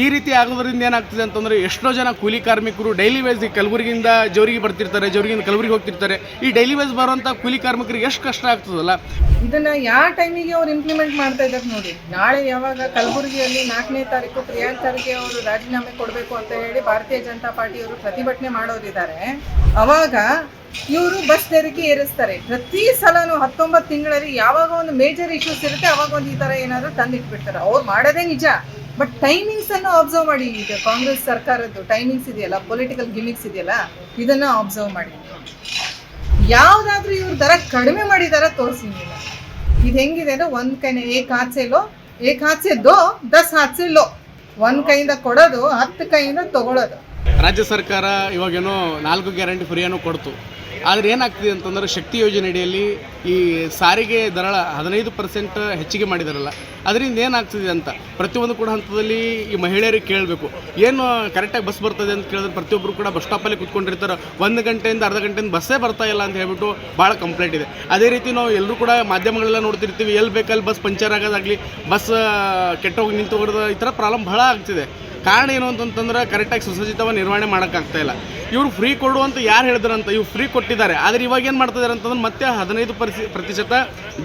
ಈ ರೀತಿ ಆಗೋದ್ರಿಂದ ಏನಾಗ್ತದೆ ಅಂತಂದರೆ ಎಷ್ಟೋ ಜನ ಕೂಲಿ ಕಾರ್ಮಿಕರು ಡೈಲಿ ವೇಸ್ ಕಲಬುರಗಿಯಿಂದ ಜೋರಿಗೆ ಬರ್ತಿರ್ತಾರೆ ಜೋರಿಗಿಂದ ಕಲಬುರಗಿ ಹೋಗ್ತಿರ್ತಾರೆ. ಈ ಡೈಲಿ ವೇಸ್ ಬರುವಂಥ ಕೂಲಿ ಕಾರ್ಮಿಕರಿಗೆ ಎಷ್ಟು ಕಷ್ಟ ಆಗ್ತದಲ್ಲ? ಇದನ್ನು ಯಾವ ಟೈಮಿಗೆ ಅವ್ರು ಇಂಪ್ಲಿಮೆಂಟ್ ಮಾಡ್ತಾ ಇದ್ದಾರೆ ನೋಡಿ. ನಾಳೆ ಯಾವಾಗ ಕಲಬುರಗಿಯಲ್ಲಿ ನಾಲ್ಕನೇ ತಾರೀಕು ಪ್ರಿಯಾಂಕ್ ಖರ್ಗೆ ಅವರು ರಾಜೀನಾಮೆ ಕೊಡಬೇಕು ಅಂತ ಹೇಳಿ ಭಾರತೀಯ ಜನತಾ ಪಾರ್ಟಿಯವರು ಪ್ರತಿಭಟನೆ ಮಾಡೋರಿದ್ದಾರೆ. ಅವಾಗ ಇವರು ಬಸ್ ತೆರಿಗೆ ಏರಿಸ್ತಾರೆ. ಪ್ರತಿ ಸಲನೂ ಹತ್ತೊಂಬತ್ತು ತಿಂಗಳಲ್ಲಿ ಯಾವಾಗ ಒಂದು ಮೇಜರ್ ಇಶ್ಯೂಸ್ ಇರುತ್ತೆ, ಅವಾಗ ಒಂದು ಈ ಥರ ಏನಾದರೂ ತಂದಿಟ್ಬಿಡ್ತಾರೆ. ಅವ್ರು ಮಾಡೋದೇ ನಿಜ. ಬಟ್ ಟೈಮಿಂಗ್ಸ್ ಅನ್ನು ಅಬ್ಸರ್ವ್ ಮಾಡಿ. ಈಗ ಕಾಂಗ್ರೆಸ್ ಸರ್ಕಾರದ್ದು ಟೈಮಿಂಗ್ಸ್ ಇದೆಯಲ್ಲ ಪೊಲಿಟಿಕಲ್ ಗಿಮಿಕ್ಸ್ ಇದೆಯಲ್ಲ, ಇದನ್ನ ಅಬ್ಸರ್ವ್ ಮಾಡಿ. ಯಾವ್ದಾದ್ರೂ ಇವ್ರ ದರ ಕಡಿಮೆ ಮಾಡಿದಾರ ತೋರಿಸಿ ನೀವು ಇದು ಹೆಂಗಿದೆ ಅಂದ್ರೆ ಒಂದ್ ಕೈನ ಏಕ್ ಲೋ, ಏಕ್ ಹಾತ್ಸೆ ದೋ, ದಸ್ ಲೋ. ಒಂದ್ ಕೈಯಿಂದ ಕೊಡೋದು, ಹತ್ತು ಕೈಯಿಂದ ತಗೊಳ್ಳೋದು ರಾಜ್ಯ ಸರ್ಕಾರ ಇವಾಗೇನೋ ನಾಲ್ಕು ಗ್ಯಾರಂಟಿ ಫ್ರೀಯನ್ನು ಕೊಡ್ತು. ಆದರೆ ಏನಾಗ್ತಿದೆ ಅಂತಂದ್ರೆ ಶಕ್ತಿ ಯೋಜನೆ ಅಡಿಯಲ್ಲಿ ಈ ಸಾರಿಗೆ ದರ ಹದಿನೈದು ಪರ್ಸೆಂಟ್ ಹೆಚ್ಚಿಗೆ ಮಾಡಿದಾರಲ್ಲ, ಅದರಿಂದ ಏನಾಗ್ತಿದೆ ಅಂತ ಪ್ರತಿಯೊಂದು ಕೂಡ ಹಂತದಲ್ಲಿ ಈ ಮಹಿಳೆಯರಿಗೆ ಕೇಳಬೇಕು. ಏನು ಕರೆಕ್ಟಾಗಿ ಬಸ್ ಬರ್ತದೆ ಅಂತ ಕೇಳಿದ್ರೆ ಪ್ರತಿಯೊಬ್ಬರು ಕೂಡ ಬಸ್ ಸ್ಟಾಪಲ್ಲಿ ಕೂತ್ಕೊಂಡಿರ್ತಾರೆ. ಒಂದು ಗಂಟೆಯಿಂದ ಅರ್ಧ ಗಂಟೆಯಿಂದ ಬಸ್ಸೇ ಬರ್ತಾ ಇಲ್ಲ ಅಂತ ಹೇಳ್ಬಿಟ್ಟು ಭಾಳ ಕಂಪ್ಲೇಂಟ್ ಇದೆ. ಅದೇ ರೀತಿ ನಾವು ಎಲ್ಲರೂ ಕೂಡ ಮಾಧ್ಯಮಗಳೆಲ್ಲ ನೋಡ್ತಿರ್ತೀವಿ, ಎಲ್ಲಿ ಬೇಕಲ್ಲಿ ಬಸ್ ಪಂಚರ್ ಆಗೋದಾಗಲಿ ಬಸ್ ಕೆಟ್ಟೋಗಿ ನಿಂತು ಹೋಗೋದು ಈ ಥರ ಪ್ರಾಬ್ಲಮ್ ಭಾಳ ಆಗ್ತಿದೆ. ಕಾರಣ ಏನು ಅಂತಂತಂದ್ರೆ ಕರೆಕ್ಟಾಗಿ ಸುಸಜ್ಜಿತವಾಗಿ ನಿರ್ವಹಣೆ ಮಾಡೋಕ್ಕಾಗ್ತಾ ಇಲ್ಲ. ಇವರು ಫ್ರೀ ಕೊಡು ಅಂತ ಯಾರು ಹೇಳಿದ್ರಂತ, ಇವ್ರು ಫ್ರೀ ಕೊಟ್ಟಿದ್ದಾರೆ. ಆದರೆ ಇವಾಗ ಏನು ಮಾಡ್ತಿದ್ದಾರೆ ಅಂತಂದ್ರೆ ಮತ್ತೆ ಹದಿನೈದು ಪರಿಸಿ, ಪ್ರತಿಶತ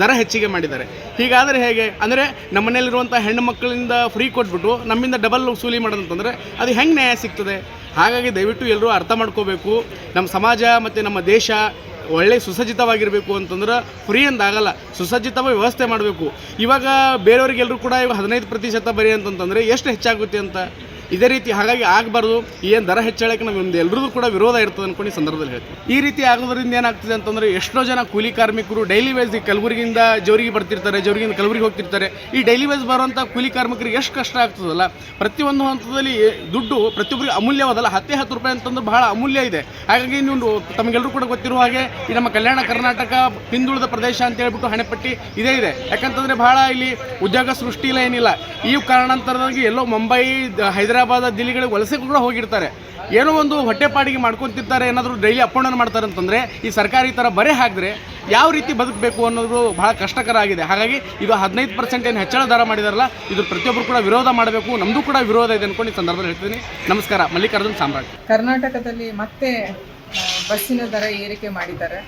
ದರ ಹೆಚ್ಚಿಗೆ ಮಾಡಿದ್ದಾರೆ. ಹೀಗಾದರೆ ಹೇಗೆ? ಅಂದರೆ ನಮ್ಮ ಮನೆಯಲ್ಲಿರುವಂಥ ಹೆಣ್ಣು ಮಕ್ಕಳಿಂದ ಫ್ರೀ ಕೊಟ್ಬಿಟ್ಟು ನಮ್ಮಿಂದ ಡಬಲ್ ವಸೂಲಿ ಮಾಡೋದಂತಂದರೆ ಅದು ಹೆಂಗೆ ನ್ಯಾಯ ಸಿಗ್ತದೆ? ಹಾಗಾಗಿ ದಯವಿಟ್ಟು ಎಲ್ಲರೂ ಅರ್ಥ ಮಾಡ್ಕೋಬೇಕು. ನಮ್ಮ ಸಮಾಜ ಮತ್ತು ನಮ್ಮ ದೇಶ ಒಳ್ಳೆ ಸುಸಜ್ಜಿತವಾಗಿರಬೇಕು ಅಂತಂದ್ರೆ ಫ್ರೀ ಅಂದಾಗಲ್ಲ, ಸುಸಜ್ಜಿತವಾಗಿ ವ್ಯವಸ್ಥೆ ಮಾಡಬೇಕು. ಇವಾಗ ಬೇರೆಯವ್ರಿಗೆಲ್ಲರೂ ಕೂಡ ಇವಾಗ ಹದಿನೈದು ಪ್ರತಿಶತ ಬರೀ ಅಂತಂತಂದರೆ ಎಷ್ಟು ಹೆಚ್ಚಾಗುತ್ತೆ ಅಂತ? ಇದೇ ರೀತಿ ಹಾಗಾಗಿ ಆಗಬಾರ್ದು. ಏನು ದರ ಹೆಚ್ಚಳಕ್ಕೆ ನಮ್ಗೆ ಎಲ್ರಿಗೂ ಕೂಡ ವಿರೋಧ ಇರ್ತದೆ ಅನ್ಕೊಂಡು ಈ ಸಂದರ್ಭದಲ್ಲಿ ಹೇಳ್ತೀವಿ ಈ ರೀತಿ ಆಗೋದ್ರಿಂದ ಏನಾಗ್ತದೆ ಅಂತಂದರೆ ಎಷ್ಟೋ ಜನ ಕೂಲಿ ಕಾರ್ಮಿಕರು ಡೈಲಿ ವೇಸ್ ಕಲಬುರಗಿಯಿಂದ ಜೋರಿಗೆ ಬರ್ತಿರ್ತಾರೆ, ಜೋರಿಗಿಂದ ಕಲಬುರಗಿ ಹೋಗ್ತಿರ್ತಾರೆ. ಈ ಡೈಲಿ ವೇಸ್ ಬರುವಂಥ ಕೂಲಿ ಕಾರ್ಮಿಕರಿಗೆ ಎಷ್ಟು ಕಷ್ಟ ಆಗ್ತದಲ್ಲ? ಪ್ರತಿಯೊಂದು ಹಂತದಲ್ಲಿ ದುಡ್ಡು ಪ್ರತಿಯೊಬ್ಬರಿಗೆ ಅಮೂಲ್ಯವಾದಲ್ಲ. ಹತ್ತೇ ಹತ್ತು ರೂಪಾಯಿ ಅಂತಂದ್ರೆ ಬಹಳ ಅಮೂಲ್ಯ ಇದೆ. ಹಾಗಾಗಿ ನೀವು ತಮಗೆಲ್ಲರೂ ಕೂಡ ಗೊತ್ತಿರುವ ಹಾಗೆ ಈ ನಮ್ಮ ಕಲ್ಯಾಣ ಕರ್ನಾಟಕ ಹಿಂದುಳಿದ ಪ್ರದೇಶ ಅಂತ ಹೇಳ್ಬಿಟ್ಟು ಹಣೆಪಟ್ಟಿ ಇದೇ ಇದೆ. ಯಾಕಂತಂದ್ರೆ ಬಹಳ ಇಲ್ಲಿ ಉದ್ಯೋಗ ಸೃಷ್ಟಿ ಇಲ್ಲ ಏನಿಲ್ಲ. ಈ ಕಾರಣಾಂತರದಾಗಿ ಎಲ್ಲೋ ಮುಂಬೈ ದ- ಹೈದರಾಬಾದ್ ದಿಲ್ಲಿಗಳಿಗೆ ವಲಸೆ ಕೂಡ ಹೋಗಿರ್ತಾರೆ. ಏನೋ ಒಂದು ಹೊಟ್ಟೆಪಾಡಿಗೆ ಮಾಡ್ಕೊತಿರ್ತಾರೆ ಏನಾದರೂ ಡೈಲಿ ಅಪ್ ಡೌನ್ ಮಾಡ್ತಾರೆ ಅಂತಂದರೆ ಈ ಸರ್ಕಾರ ಈ ಥರ ಬರೆ ಹಾಕಿದ್ರೆ ಯಾವ ರೀತಿ ಬದುಕಬೇಕು ಅನ್ನೋದು ಬಹಳ ಕಷ್ಟಕರ ಆಗಿದೆ. ಹಾಗಾಗಿ ಇದು ಹದಿನೈದು ಪರ್ಸೆಂಟ್ ಏನು ಹೆಚ್ಚಳ ದರ ಮಾಡಿದಾರಲ್ಲ ಇದು ಪ್ರತಿಯೊಬ್ಬರು ಕೂಡ ವಿರೋಧ ಮಾಡಬೇಕು ನಮ್ಮದು ಕೂಡ ವಿರೋಧ ಇದೆ ಅಂದ್ಕೊಂಡು ಈ ಸಂದರ್ಭದಲ್ಲಿ ಹೇಳ್ತೀನಿ. ನಮಸ್ಕಾರ, ಮಲ್ಲಿಕಾರ್ಜುನ್ ಸಾಮ್ರಾಟ್. ಕರ್ನಾಟಕದಲ್ಲಿ ಮತ್ತೆ ಬಸ್ಸಿನ ದರ ಏರಿಕೆ ಮಾಡಿದ್ದಾರೆ.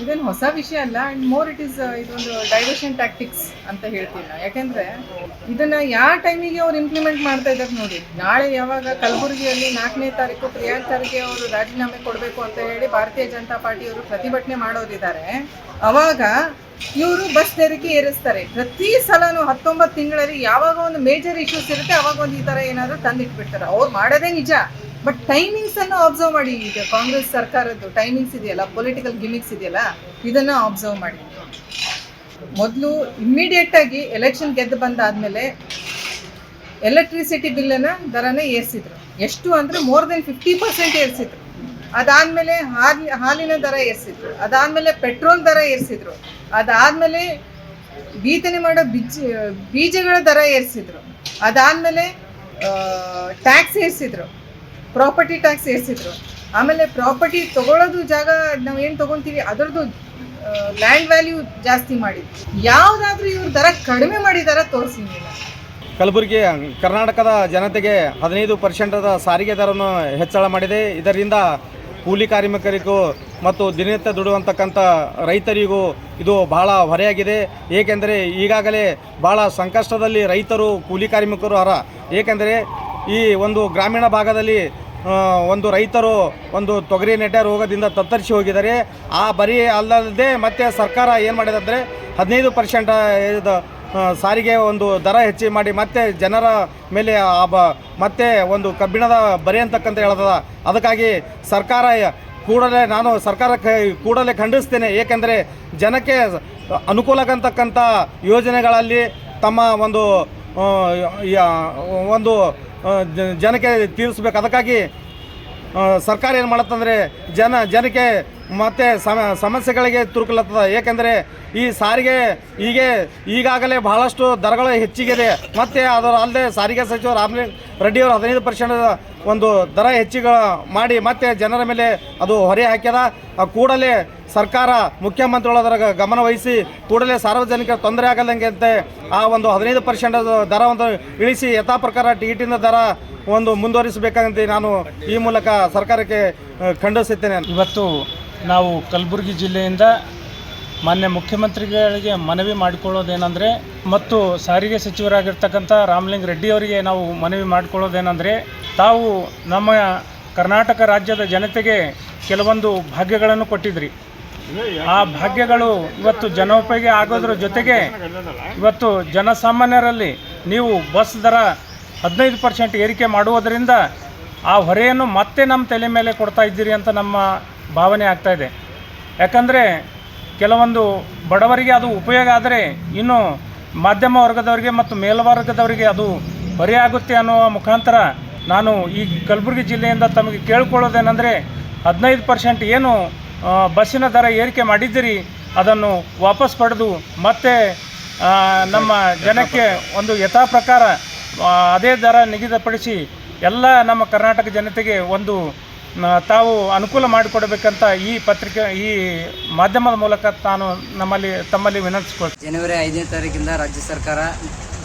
ಇದೇನು ಹೊಸ ವಿಷಯ ಅಲ್ಲ ಅಂಡ್ ಮೋರ್ ಇಟ್ ಇಸ್ ಇದೊಂದು ಡೈವರ್ಷನ್ ಟ್ಯಾಕ್ಟಿಕ್ಸ್ ಅಂತ ಹೇಳ್ತೀನಿ ನಾನು. ಯಾಕೆಂದ್ರೆ ಇದನ್ನ ಯಾವ ಟೈಮಿಗೆ ಅವ್ರು ಇಂಪ್ಲಿಮೆಂಟ್ ಮಾಡ್ತಾ ಇದ್ದಾರೆ ನೋಡಿ. ನಾಳೆ ಯಾವಾಗ ಕಲಬುರಗಿಯಲ್ಲಿ ನಾಲ್ಕನೇ ತಾರೀಕು ಪ್ರಿಯಾಂಕ್ ಖರ್ಗೆ ಅವರು ರಾಜೀನಾಮೆ ಕೊಡಬೇಕು ಅಂತ ಹೇಳಿ ಭಾರತೀಯ ಜನತಾ ಪಾರ್ಟಿಯವರು ಪ್ರತಿಭಟನೆ ಮಾಡೋರಿದ್ದಾರೆ, ಅವಾಗ ಇವರು ಬಸ್ ತೆರಿಗೆ ಏರಿಸ್ತಾರೆ. ಪ್ರತಿ ಸಲನೂ ಹತ್ತೊಂಬತ್ತು ತಿಂಗಳಲ್ಲಿ ಯಾವಾಗ ಒಂದು ಮೇಜರ್ ಇಶ್ಯೂಸ್ ಇರುತ್ತೆ, ಅವಾಗ ಒಂದು ಈ ಥರ ಏನಾದರೂ ತಂದಿಟ್ಬಿಡ್ತಾರೆ. ಅವ್ರು ಮಾಡೋದೇ ನಿಜ. ಬಟ್ ಟೈಮಿಂಗ್ಸ್ ಅನ್ನು ಅಬ್ಸರ್ವ್ ಮಾಡಿ ಈಗ ಕಾಂಗ್ರೆಸ್ ಸರ್ಕಾರದ್ದು ಟೈಮಿಂಗ್ಸ್ ಇದೆಯಲ್ಲ ಪೊಲಿಟಿಕಲ್ ಗಿಮಿಕ್ಸ್ ಇದೆಯಲ್ಲ, ಇದನ್ನ ಅಬ್ಸರ್ವ್ ಮಾಡಿ. ಮೊದಲು ಇಮ್ಮಿಡಿಯೇಟ್ ಆಗಿ ಎಲೆಕ್ಷನ್ ಗೆದ್ದು ಬಂದಾದ್ಮೇಲೆ ಎಲೆಕ್ಟ್ರಿಸಿಟಿ ಬಿಲ್ಲನ್ನು ದರನ ಏರಿಸಿದ್ರು. ಎಷ್ಟು ಅಂದ್ರೆ ಮೋರ್ ದೆನ್ ಫಿಫ್ಟಿ ಪರ್ಸೆಂಟ್ ಏರಿಸಿದ್ರು. ಅದಾದ್ಮೇಲೆ ಹಾಲಿ, ಹಾಲಿನ ದರ ಏರಿಸಿದ್ರು. ಅದಾದ್ಮೇಲೆ ಪೆಟ್ರೋಲ್ ದರ ಏರಿಸಿದ್ರು. ಅದಾದ್ಮೇಲೆ ಬೀತನೆ ಮಾಡೋ ಬೀಜ, ಬೀಜಗಳ ದರ ಏರಿಸಿದ್ರು. ಅದಾದ್ಮೇಲೆ ಟ್ಯಾಕ್ಸ್ ಏರಿಸಿದ್ರು. ಪ್ರಾಪರ್ಟಿ ಟ್ಯಾಕ್ಸ್ ಏರಿಸಿದ್ರು. ಆಮೇಲೆ ಪ್ರಾಪರ್ಟಿ ತಗೊಳ್ಳೋದು ಜಾಗ ನಾವು ಏನು ತೊಗೊತೀವಿ, ಅದರದ್ದು ಲ್ಯಾಂಡ್ ವ್ಯಾಲ್ಯೂ ಜಾಸ್ತಿ ಮಾಡಿದ್ರು ಯಾವುದಾದ್ರೂ ಇವ್ರ ದರ ಕಡಿಮೆ ಮಾಡಿದಾರ ತೋರಿಸಿ ಕಲಬುರಗಿ, ಕರ್ನಾಟಕದ ಜನತೆಗೆ ಹದಿನೈದು ಪರ್ಸೆಂಟದ ಸಾರಿಗೆ ದರವನ್ನು ಹೆಚ್ಚಳ ಮಾಡಿದೆ. ಇದರಿಂದ ಕೂಲಿ ಕಾರ್ಮಿಕರಿಗೂ ಮತ್ತು ದಿನನಿತ್ಯ ದುಡಿಯುವಂತಕ್ಕಂಥ ರೈತರಿಗೂ ಇದು ಬಹಳ ಹೊರೆಯಾಗಿದೆ. ಏಕೆಂದರೆ ಈಗಾಗಲೇ ಬಹಳ ಸಂಕಷ್ಟದಲ್ಲಿ ರೈತರು, ಕೂಲಿ ಕಾರ್ಮಿಕರು ಅರ. ಏಕೆಂದರೆ ಈ ಒಂದು ಗ್ರಾಮೀಣ ಭಾಗದಲ್ಲಿ ಒಂದು ರೈತರು ಒಂದು ತೊಗರಿ ನೆಟ್ಟ ರೋಗದಿಂದ ತತ್ತರಿಸಿ ಹೋಗಿದ್ದಾರೆ. ಆ ಬರೀ ಅಲ್ಲದೆ ಮತ್ತೆ ಸರ್ಕಾರ ಏನು ಮಾಡಿದೆ ಅಂದರೆ ಹದಿನೈದು ಪರ್ಸೆಂಟ್ ಸಾರಿಗೆ ಒಂದು ದರ ಹೆಚ್ಚಿ ಮಾಡಿ ಮತ್ತೆ ಜನರ ಮೇಲೆ ಆ ಬ, ಮತ್ತೆ ಒಂದು ಕಬ್ಬಿಣದ ಬರಿ ಅಂತಕ್ಕಂಥ ಹೇಳ್ತದ. ಅದಕ್ಕಾಗಿ ಸರ್ಕಾರ ಕೂಡಲೇ ನಾನು ಸರ್ಕಾರ ಕೂಡಲೇ ಖಂಡಿಸ್ತೇನೆ. ಏಕೆಂದರೆ ಜನಕ್ಕೆ ಅನುಕೂಲಕ್ಕಂತಕ್ಕಂಥ ಯೋಜನೆಗಳಲ್ಲಿ ತಮ್ಮ ಒಂದು ಒಂದು ಜನಕ್ಕೆ ತೀರಿಸ್ಬೇಕು. ಅದಕ್ಕಾಗಿ ಸರ್ಕಾರ ಏನು ಮಾಡತ್ತಂದರೆ, ಜನ, ಜನಕ್ಕೆ ಮತ್ತೆ ಸಮ, ಸಮಸ್ಯೆಗಳಿಗೆ ತುರುಕಲತ್ತದ. ಏಕೆಂದರೆ, ಈ ಸಾರಿಗೆ ಹೀಗೆ ಈಗಾಗಲೇ ಬಹಳಷ್ಟು ದರಗಳು ಹೆಚ್ಚಿಗಿದೆ. ಮತ್ತು ಅದರ ಅಲ್ಲದೆ ಸಾರಿಗೆ ಸಚಿವ ರಾಮಲಿಂಗ ರೆಡ್ಡಿಯವರು ಹದಿನೈದು ಪರ್ಸೆಂಟ್ ಒಂದು ದರ ಹೆಚ್ಚಿಗೆ ಮಾಡಿ ಮತ್ತೆ ಜನರ ಮೇಲೆ ಅದು ಹೊರೆ ಹಾಕ್ಯದ. ಕೂಡಲೇ ಸರ್ಕಾರ ಮುಖ್ಯಮಂತ್ರಿಗಳದರ ಗಮನ ವಹಿಸಿ ಕೂಡಲೇ ಸಾರ್ವಜನಿಕರ ತೊಂದರೆ ಆಗದಂಗೆ ಅಂತೆ ಆ ಒಂದು ಹದಿನೈದು ಪರ್ಸೆಂಟ್ ದರವನ್ನು ಇಳಿಸಿ ಯಥಾ ಪ್ರಕಾರ ಟಿಕೆಟಿನ ದರ ಒಂದು ಮುಂದುವರಿಸಬೇಕಂತ ನಾನು ಈ ಮೂಲಕ ಸರ್ಕಾರಕ್ಕೆ ಖಂಡಿಸುತ್ತೇನೆ ಇವತ್ತು ನಾವು ಕಲಬುರಗಿ ಜಿಲ್ಲೆಯಿಂದ ಮಾನ್ಯ ಮುಖ್ಯಮಂತ್ರಿಗಳಿಗೆ ಮನವಿ ಮಾಡಿಕೊಳ್ಳೋದೇನೆಂದರೆ, ಮತ್ತು ಸಾರಿಗೆ ಸಚಿವರಾಗಿರ್ತಕ್ಕಂಥ ರಾಮಲಿಂಗ ರೆಡ್ಡಿ ಅವರಿಗೆ ನಾವು ಮನವಿ ಮಾಡಿಕೊಳ್ಳೋದೇನೆಂದರೆ, ತಾವು ನಮ್ಮ ಕರ್ನಾಟಕ ರಾಜ್ಯದ ಜನತೆಗೆ ಕೆಲವೊಂದು ಭಾಗ್ಯಗಳನ್ನು ಕೊಟ್ಟಿದ್ರಿ. ಆ ಭಾಗ್ಯಗಳು ಇವತ್ತು ಜನೋಪಯೋಗಿ ಆಗೋದ್ರ ಜೊತೆಗೆ ಇವತ್ತು ಜನಸಾಮಾನ್ಯರಲ್ಲಿ ನೀವು ಬಸ್ ದರ ಹದಿನೈದು ಪರ್ಸೆಂಟ್ ಏರಿಕೆ ಮಾಡುವುದರಿಂದ ಆ ಹೊರೆಯನ್ನು ಮತ್ತೆ ನಮ್ಮ ತಲೆ ಮೇಲೆ ಕೊಡ್ತಾ ಇದ್ದೀರಿ ಅಂತ ನಮ್ಮ ಭಾವನೆ ಆಗ್ತಾ ಇದೆ. ಯಾಕಂದರೆ ಕೆಲವೊಂದು ಬಡವರಿಗೆ ಅದು ಉಪಯೋಗ ಆದರೆ ಇನ್ನು ಮಾಧ್ಯಮ ವರ್ಗದವರಿಗೆ ಮತ್ತು ಮೇಲ್ವರ್ಗದವರಿಗೆ ಅದು ಬರೆಯಾಗುತ್ತೆ ಅನ್ನುವ ಮುಖಾಂತರ ನಾನು ಈ ಕಲಬುರಗಿ ಜಿಲ್ಲೆಯಿಂದ ತಮಗೆ ಕೇಳ್ಕೊಳ್ಳೋದೇನೆಂದರೆ ಹದಿನೈದು ಪರ್ಸೆಂಟ್ ಏನು ಬಸ್ಸಿನ ದರ ಏರಿಕೆ ಮಾಡಿದ್ದೀರಿ, ಅದನ್ನು ವಾಪಸ್ ಪಡೆದು ಮತ್ತೆ ನಮ್ಮ ಜನಕ್ಕೆ ಒಂದು ಯಥಾ ಪ್ರಕಾರ ಅದೇ ದರ ನಿಗದಿಪಡಿಸಿ ಎಲ್ಲ ನಮ್ಮ ಕರ್ನಾಟಕ ಜನತೆಗೆ ಒಂದು ತಾವು ಅನುಕೂಲ ಮಾಡಿಕೊಡಬೇಕಂತ ಈ ಪತ್ರಿಕೆ, ಈ ಮಾಧ್ಯಮದ ಮೂಲಕ ತಾನು ನಮ್ಮಲ್ಲಿ, ತಮ್ಮಲ್ಲಿ ವಿನಂತಿಸ್ಕೊಳ್ತೀನಿ. ಜನವರಿ ಐದನೇ ತಾರೀಕಿಂದ ರಾಜ್ಯ ಸರ್ಕಾರ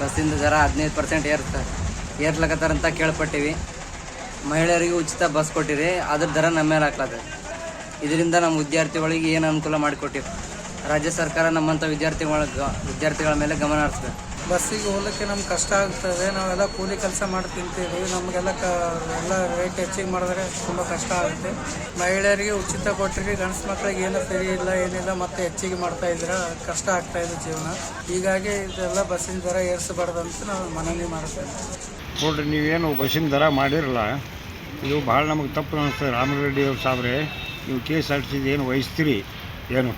ಬಸ್ಸಿಂದ ದರ ಹದಿನೈದು ಪರ್ಸೆಂಟ್ ಏರ್ತ ಏರ್ಲಕತ್ತಾರಂತ ಕೇಳ್ಪಟ್ಟಿವಿ. ಮಹಿಳೆಯರಿಗೆ ಉಚಿತ ಬಸ್ ಕೊಟ್ಟಿರಿ ಅದ್ರ ದರ ನಮ್ಮ ಮೇಲೆ ಇದರಿಂದ ನಮ್ಮ ವಿದ್ಯಾರ್ಥಿಗಳಿಗೆ ಏನು ಅನುಕೂಲ ಮಾಡಿಕೊಟ್ಟಿರಿ? ರಾಜ್ಯ ಸರ್ಕಾರ ನಮ್ಮಂಥ ವಿದ್ಯಾರ್ಥಿಗಳ ವಿದ್ಯಾರ್ಥಿಗಳ ಮೇಲೆ ಗಮನ ಹರಿಸ್ಬೇಕು. ಬಸ್ಸಿಗೆ ಹೋಗ್ಲಿಕ್ಕೆ ನಮ್ಗೆ ಕಷ್ಟ ಆಗ್ತದೆ. ನಾವೆಲ್ಲ ಕೂಲಿ ಕೆಲಸ ಮಾಡಿ ತಿಂತೀವಿ. ನಮಗೆಲ್ಲ ಕ, ಎಲ್ಲ ರೇಟ್ ಹೆಚ್ಚಿಗೆ ಮಾಡಿದ್ರೆ ತುಂಬ ಕಷ್ಟ ಆಗುತ್ತೆ. ಮಹಿಳೆಯರಿಗೆ ಉಚಿತ ಕೊಟ್ಟರೆ ಗಂಡಸು ಮಕ್ಕಳಿಗೆ ಏನೂ ಫ್ರೀ ಇಲ್ಲ, ಏನಿಲ್ಲ, ಮತ್ತೆ ಹೆಚ್ಚಿಗೆ ಮಾಡ್ತಾ ಇದ್ರೆ ಕಷ್ಟ ಆಗ್ತಾ ಇದೆ ಜೀವನ. ಹೀಗಾಗಿ ಇದೆಲ್ಲ ಬಸ್ಸಿನ ದರ ಏರಿಸಬಾರ್ದು ಅಂತ ನಾವು ಮನವಿ ಮಾಡ್ತೇವೆ. ನೋಡ್ರಿ, ನೀವೇನು ಬಸ್ಸಿನ ದರ ಮಾಡಿರಲ್ಲ, ಇದು ಭಾಳ ನಮಗೆ ತಪ್ಪು ಅನಿಸ್ತದೆ ರಾಮರೆಡ್ಡಿ ಅವ್ರ ಸಾಬ್ರೆ, ನೀವು ಕೆ ಎಸ್ ಆರ್ ಟಿ ಏನು ವಹಿಸ್ತೀರಿ? ಏನು?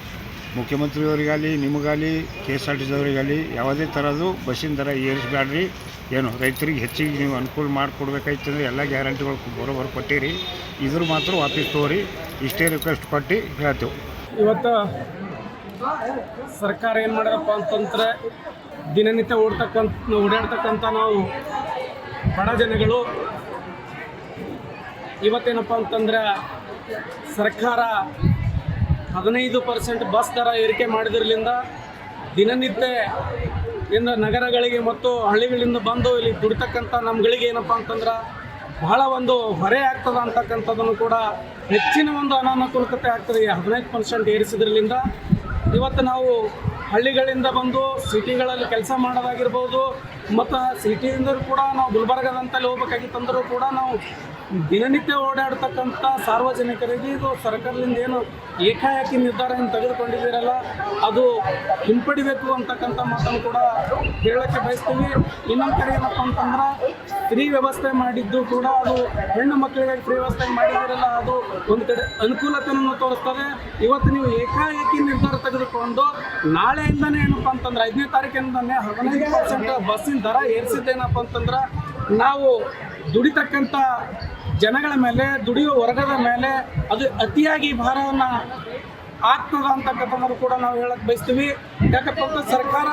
ಮುಖ್ಯಮಂತ್ರಿಯವರಿಗಾಗಲಿ, ನಿಮಗಾಗಲಿ ಕೆ ಎಸ್ ಆರ್ ಟಿ ಸಿಯವರಿಗಾಗಲಿ ಯಾವುದೇ ಥರದ್ದು ಬಸ್ಸಿನ ದರ ಏರಿಸಬೇಡ್ರಿ ಏನು, ರೈತರಿಗೆ ಹೆಚ್ಚಿಗೆ ನೀವು ಅನುಕೂಲ ಮಾಡಿಕೊಡ್ಬೇಕಾಯ್ತಂದ್ರೆ ಎಲ್ಲ ಗ್ಯಾರಂಟಿಗಳು ಬರೋಬರ್ ಕೊಟ್ಟಿರಿ. ಇದ್ರ ಮಾತ್ರ ವಾಪಸ್ ತೋರಿ ಇಷ್ಟೇ ರಿಕ್ವೆಸ್ಟ್ ಕೊಟ್ಟು ಹೇಳ್ತೇವೆ. ಇವತ್ತು ಸರ್ಕಾರ ಏನು ಮಾಡಿದಪ್ಪ ಅಂತಂದ್ರೆ ದಿನನಿತ್ಯ ಓಡ್ತಕ್ಕಂಥ, ಓಡಾಡ್ತಕ್ಕಂಥ ನಾವು ಬಡ ಜನಗಳು. ಇವತ್ತೇನಪ್ಪ ಅಂತಂದ್ರೆ ಸರ್ಕಾರ ಹದಿನೈದು ಪರ್ಸೆಂಟ್ ಬಸ್ ದರ ಏರಿಕೆ ಮಾಡಿದ್ರಲಿಂದ ದಿನನಿತ್ಯ ಇಂದ ನಗರಗಳಿಗೆ ಮತ್ತು ಹಳ್ಳಿಗಳಿಂದ ಬಂದು ಇಲ್ಲಿ ದುಡಿತಕ್ಕಂಥ ನಮ್ಗಳಿಗೆ ಏನಪ್ಪ ಅಂತಂದ್ರೆ ಬಹಳ ಒಂದು ಹೊರೆ ಆಗ್ತದ ಅಂತಕ್ಕಂಥದ್ದನ್ನು ಕೂಡ ಹೆಚ್ಚಿನ ಒಂದು ಅನಾನುಕೂಲತೆ ಆಗ್ತದೆ. ಈ ಹದಿನೈದು ಪರ್ಸೆಂಟ್ ಏರಿಸಿದ್ರಲಿಂದ ಇವತ್ತು ನಾವು ಹಳ್ಳಿಗಳಿಂದ ಬಂದು ಸಿಟಿಗಳಲ್ಲಿ ಕೆಲಸ ಮಾಡೋದಾಗಿರ್ಬೋದು, ಮತ್ತು ಸಿಟಿಯಿಂದ ಕೂಡ ನಾವು ಗುಲ್ಬರ್ಗದಂತಲ್ಲಿ ಹೋಗ್ಬೇಕಾಗಿತ್ತಂದರೂ ಕೂಡ ನಾವು ದಿನನಿತ್ಯ ಓಡಾಡ್ತಕ್ಕಂಥ ಸಾರ್ವಜನಿಕರಿಗೆ ಇದು ಸರ್ಕಾರದಿಂದ ಏನು ಏಕಾಏಕಿ ನಿರ್ಧಾರ ಏನು ತೆಗೆದುಕೊಂಡಿದ್ದೀರಲ್ಲ, ಅದು ಹಿಂಪಡಿಬೇಕು ಅಂತಕ್ಕಂಥ ಮಾತನ್ನು ಕೂಡ ಹೇಳಕ್ಕೆ ಬಯಸ್ತೀವಿ. ಇನ್ನೊಂದು ಕಡೆ ಏನಪ್ಪ ಅಂತಂದ್ರೆ ಫ್ರೀ ವ್ಯವಸ್ಥೆ ಮಾಡಿದ್ದು ಕೂಡ ಅದು ಹೆಣ್ಣು ಮಕ್ಕಳಿಗೆ ಫ್ರೀ ವ್ಯವಸ್ಥೆ ಮಾಡಿದ್ದೀರಲ್ಲ, ಅದು ಒಂದು ಕಡೆ ಅನುಕೂಲತೆಯನ್ನು ತೋರಿಸ್ತದೆ. ಇವತ್ತು ನೀವು ಏಕಾಏಕಿ ನಿರ್ಧಾರ ತೆಗೆದುಕೊಂಡು ನಾಳೆಯಿಂದನೇ ಏನಪ್ಪ ಅಂತಂದ್ರೆ, ಐದನೇ ತಾರೀಕಿಂದನೇ ಹದಿನೈದು ಪರ್ಸೆಂಟ್ ಬಸ್ಸಿನ ದರ ಏರಿಸಿದ್ದೇನಪ್ಪ ಅಂತಂದ್ರೆ, ನಾವು ದುಡಿತಕ್ಕಂಥ ಜನಗಳ ಮೇಲೆ ದುಡಿಯುವ ವರ್ಗದ ಮೇಲೆ ಅದು ಅತಿಯಾಗಿ ಭಾರವನ್ನು ಆಗ್ತದ ಅಂತಕ್ಕಂಥದ್ದು ಕೂಡ ನಾವು ಹೇಳಕ್ ಬಯಸ್ತೀವಿ. ಯಾಕಪ್ಪ ಅಂತ ಸರ್ಕಾರ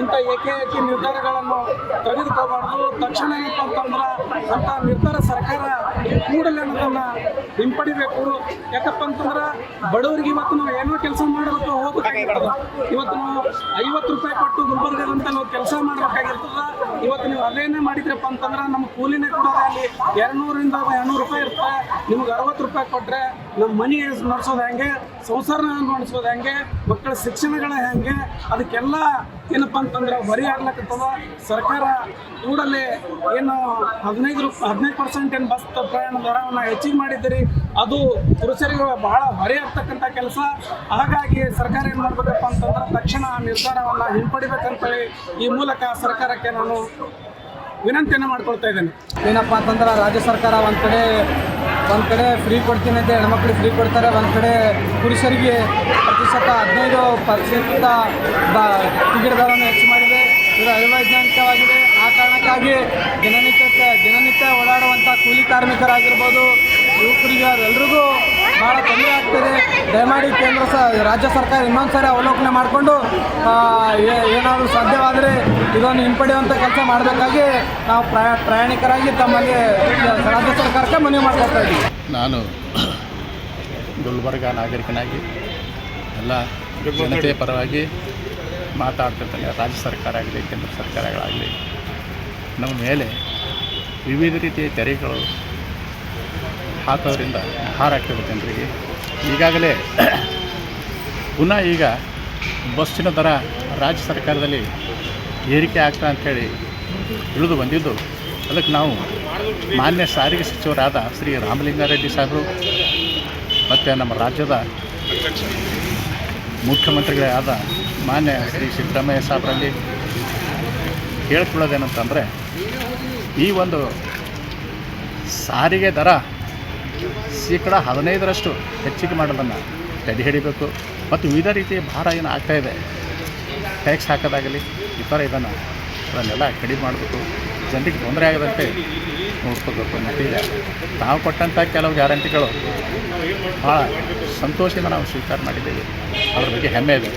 ಇಂಥ ಏಕೈಕಿ ನಿರ್ಧಾರಗಳನ್ನು ತೆಗೆದುಕೋಬಾರ್ದು ತಕ್ಷಣ ಏನಪ್ಪ ಅಂತಂದ್ರೆ ಅಂಥ ನಿರ್ಧಾರ ಸರ್ಕಾರ ಕೂಡಲೇ ಅನ್ನೋದನ್ನ ಹಿಂಪಡಿಬೇಕು. ಯಾಕಪ್ಪ ಅಂತಂದ್ರೆ ಬಡವರಿಗೆ ಇವತ್ತು ನಾವು ಏನೋ ಕೆಲಸ ಮಾಡಬೇಕು, ಹೋಗ್ಬೇಕಾಗಿರ್ತದ. ಇವತ್ತು ನಾವು ಐವತ್ತು ರೂಪಾಯಿ ಕೊಟ್ಟು ಗುಲ್ಬರ್ಗದಂತ ನಾವು ಕೆಲಸ ಮಾಡ್ಬೇಕಾಗಿರ್ತದ. ಇವತ್ತು ನೀವು ಅದೇನೇ ಮಾಡಿದ್ರಪ್ಪ ಅಂತಂದ್ರೆ ನಮ್ಮ ಕೂಲಿನೇ ಕೂಡ ಅಲ್ಲಿ ಎರಡ್ನೂರಿಂದ ಎರಡ್ನೂರು ರೂಪಾಯಿ ಇರ್ತದೆ. ನಿಮ್ಗೆ ಅರವತ್ತು ರೂಪಾಯಿ ಕೊಟ್ಟರೆ ನಮ್ಮ ಮನಿ ನಡೆಸೋದು ಹೆಂಗೆ? ಸಂಸಾರ ನಡೆಸೋದು ಹೆಂಗೆ? ಮಕ್ಕಳ ಶಿಕ್ಷಣಗಳ ಹೆಂಗೆ? ಅದಕ್ಕೆಲ್ಲ ಏನಪ್ಪ ಅಂತಂದ್ರೆ ಹೊರಿ ಆಗ್ಲಕ್ಕತ್ತದ ಸರ್ಕಾರ ಕೂಡಲೇ ಏನು ಹದಿನೈದು ರೂಪ ಹದಿನೈದು ಪರ್ಸೆಂಟ್ ಏನು ಬಸ್ ಪ್ರಯಾಣ ದರವನ್ನು ಹೆಚ್ಚಿಗೆ ಮಾಡಿದ್ದೀರಿ. ಅದು ಪುರುಷರಿಗೆ ಬಹಳ ಹೊರೆ ಆಗ್ತಕ್ಕಂಥ ಕೆಲಸ. ಹಾಗಾಗಿ ಸರ್ಕಾರ ಏನು ಮಾಡಬೇಕಪ್ಪ ಅಂತಂದ್ರೆ ತಕ್ಷಣ ಆ ನಿರ್ಧಾರವನ್ನು ಹಿಂಪಡಿಬೇಕಂತೇಳಿ ಈ ಮೂಲಕ ಸರ್ಕಾರಕ್ಕೆ ನಾನು ವಿನಂತಿಯನ್ನು ಮಾಡ್ಕೊಳ್ತಾ ಇದ್ದೇನೆ. ಏನಪ್ಪ ಅಂತಂದ್ರೆ ರಾಜ್ಯ ಸರ್ಕಾರ ಒಂದು ಕಡೆ ಒಂದು ಕಡೆ ಫ್ರೀ ಕೊಡ್ತೀನಿ ಅಂತ ಹೆಣ್ಮಕ್ಳಿಗೆ ಫ್ರೀ ಕೊಡ್ತಾರೆ, ಒಂದು ಕಡೆ ಪುರುಷರಿಗೆ ಪ್ರತಿಶತ ಹದಿನೈದು ಪರ್ಸೆಂಟ್ ಟಿಕೆಟ್ ದರವನ್ನು ಹೆಚ್ಚು ಮಾಡಿದೆ. ಇದು ಅವೈಜ್ಞಾನಿಕವಾಗಿದೆ ಆ ಕಾರಣಕ್ಕಾಗಿ ದಿನನಿತ್ಯಕ್ಕೆ ದಿನನಿತ್ಯ ಓಡಾಡುವಂಥ ಕೂಲಿ ಕಾರ್ಮಿಕರಾಗಿರ್ಬೋದು ಯುವಕರಿಗೆ ಅವರೆಲ್ಲರಿಗೂ ಭಾಳ ತೊಂದರೆ ಆಗ್ತಿದೆ. ದಯಮಾಡಿ ಕೇಂದ್ರ ಸ, ರಾಜ್ಯ ಸರ್ಕಾರ ಇನ್ನೊಂದು ಸಾರಿ ಅವಲೋಕನೆ ಮಾಡಿಕೊಂಡು ಏನಾದರೂ ಸಾಧ್ಯವಾದರೆ ಇದನ್ನು ಹಿಂಪಡೆಯುವಂಥ ಕೆಲಸ ಮಾಡಬೇಕಾಗಿ ನಾವು ಪ್ರಯಾ, ಪ್ರಯಾಣಿಕರಾಗಿ ತಮ್ಮಲ್ಲಿ ರಾಜ್ಯ ಸರ್ಕಾರಕ್ಕೆ ಮನವಿ ಮಾಡ್ಕೊಳ್ತಾ ಇದ್ದೀವಿ. ನಾನು ಗುಲ್ಬರ್ಗ ನಾಗರಿಕನಾಗಿ ಎಲ್ಲ ಜನತೆಯ ಪರವಾಗಿ ಮಾತಾಡ್ತಿರ್ತಾನೆ. ರಾಜ್ಯ ಸರ್ಕಾರ ಆಗಲಿ, ಕೇಂದ್ರ ಸರ್ಕಾರಗಳಾಗಲಿ, ನಮ್ಮ ಮೇಲೆ ವಿವಿಧ ರೀತಿಯ ತೆರಿಗೆಗಳು ಹಾಕೋದ್ರಿಂದ ಭಾರ ಆಗ್ತದೆ ಜನರಿಗೆ ಈಗಾಗಲೇ ಪುನಃ ಈಗ ಬಸ್ಸಿನ ದರ ರಾಜ್ಯ ಸರ್ಕಾರದಲ್ಲಿ ಏರಿಕೆ ಆಗ್ತಾ ಅಂಥೇಳಿ ತಿಳಿದು ಬಂದಿದ್ದು. ಅದಕ್ಕೆ ನಾವು ಮಾನ್ಯ ಸಾರಿಗೆ ಸಚಿವರಾದ ಶ್ರೀ ರಾಮಲಿಂಗಾರೆಡ್ಡಿ ಸಾಹೇಬರು ಮತ್ತು ನಮ್ಮ ರಾಜ್ಯದ ಮುಖ್ಯಮಂತ್ರಿಗಳೇ ಆದ ಮಾನ್ಯ ಶ್ರೀ ಸಿದ್ದರಾಮಯ್ಯ ಸಾಹೇಬರಲ್ಲಿ ಕೇಳ್ಕೊಳ್ಳೋದೇನಂತಂದರೆ ಈ ಒಂದು ಸಾರಿಗೆ ದರ ಶೇಕಡ ಹದಿನೈದರಷ್ಟು ಹೆಚ್ಚಿಗೆ ಮಾಡೋದನ್ನು ತಡೆ ಹಿಡಿಬೇಕು. ಮತ್ತು ವಿವಿಧ ರೀತಿಯ ಭಾರ ಏನು ಆಗ್ತಾಯಿದೆ ಟ್ಯಾಕ್ಸ್ ಹಾಕೋದಾಗಲಿ, ಈ ಥರ ಇದನ್ನು ಅದನ್ನೆಲ್ಲ ಕಡಿಮೆ ಮಾಡಬೇಕು ಜನರಿಗೆ ತೊಂದರೆ ಆಗದಂತೆ ನೋಡ್ಕೋಬೇಕು ಮತ್ತು ಈಗ ನಾವು ಕೊಟ್ಟಂಥ ಕೆಲವು ಗ್ಯಾರಂಟಿಗಳು ಭಾಳ ಸಂತೋಷದಿಂದ ನಾವು ಸ್ವೀಕಾರ ಮಾಡಿದ್ದೇವೆ. ಅದ್ರ ಬಗ್ಗೆ ಹೆಮ್ಮೆ ಇದೆ.